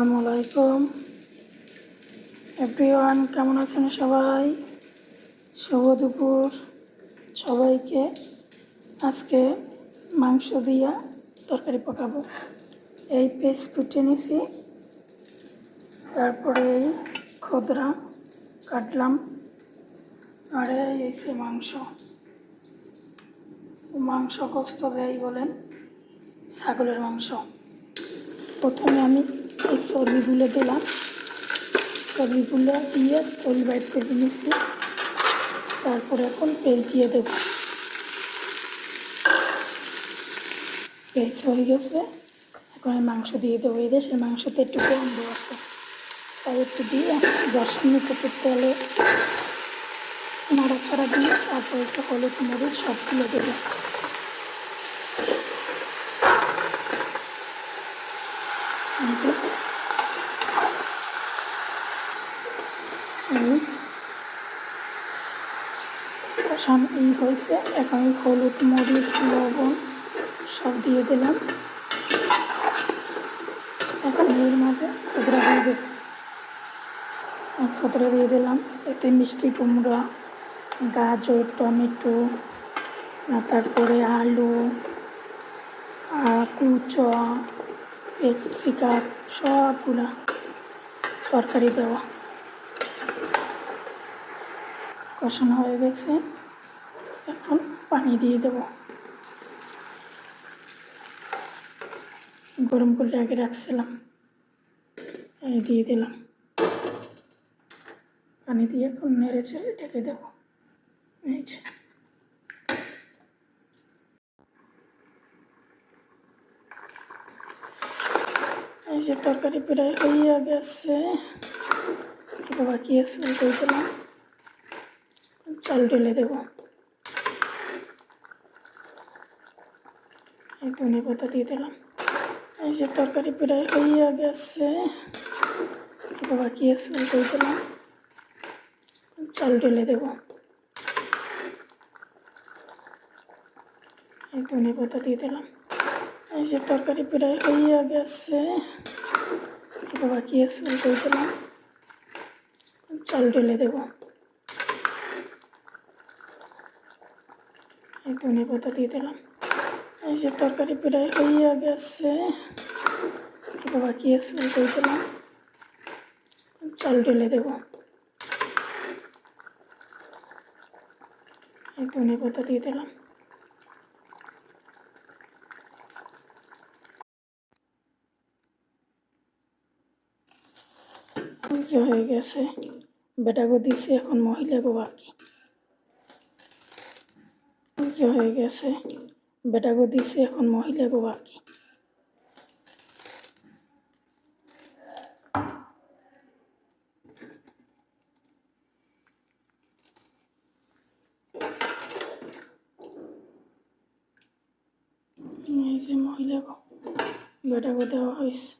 আলাইকুম। এভরিওয়ান, কেমন আছেন সবাই? শুভ দুপুর সবাইকে। আজকে মাংস দিয়া তরকারি পকাবো। এই পেস্ট কুটে নিছি। তারপরে এই খদরা কাটলাম। আর এই এসে মাংস। মাংস কষ্ট দেয় বলেন, ছাগলের মাংস। প্রথমে আমি এই চর্বিগুলো দিলাম। চর্বিগুলো দিয়ে চর্বি বাইট করে নিচ্ছি। তারপরে এখন পেস্ট দিয়ে দেব। পেস্ট হয়ে গেছে। এখন আমি মাংস দিয়ে দেবো। এই দেশের মাংসতে একটু গন্ধ আছে। তাই একটু দিয়ে দশ মিনিট একটু তেলে নাড়াচাড়া দিয়ে তারপরে হলুদ মরিচ সবগুলো দেবো। কষান এই হয়েছে। এখন হলুদ, মরিচ, লবণ সব দিয়ে দিলাম। এখন এর মাঝে খুদরা দিয়ে দেব। খুদরা দিয়ে দিলাম। এতে মিষ্টি কুমড়া, গাজর, টমেটো তারপরে আলু কুচো ক্যাপসিকাম সবগুলা তরকারি দেওয়া। কষানো হয়ে গেছে। এখন পানি দিয়ে দেব। গরম করে আগে রাখছিলাম। এই দিয়ে দিলাম। পানি দিয়ে এখন নেড়ে চেড়ে ঢেকে দেবো। এই এই যে তরকারি প্রায় হইয়া গেছে। বাকি আছে উল্টে দিলাম চাল ঢেলে দেবো। এই ধনে পাতা দিয়ে দিলাম। এই যে তরকারি প্রায় হইয়া গেছে। বাকি আছে উল্টে দিলাম চাল ঢেলে দেবো। এই ধনে পাতা দিয়ে দিলাম। এই যে তরকারি প্রায় হইয়া গেছে। একটু বাকি আছে উল্টে দিলাম চাল ঢেলে দেবো। এই ধনে পাতা দিয়ে দিলাম। এই যে তরকারি প্রায় হইয়া গেছে। একটু বাকি আছে উল্টে দিলাম চাল ঢেলে দেবো। এই ধনে পাতা দিয়ে দিলাম। যে হয়ে গেছে? বেটাকে দিছে এখন মহিলাকে বাকি। এই যে হয়ে গেছে? বেটাকে দিছে এখন মহিলাকে বাকি। এই যে মহিলাকে বেটাকে দেওয়া হয়েছে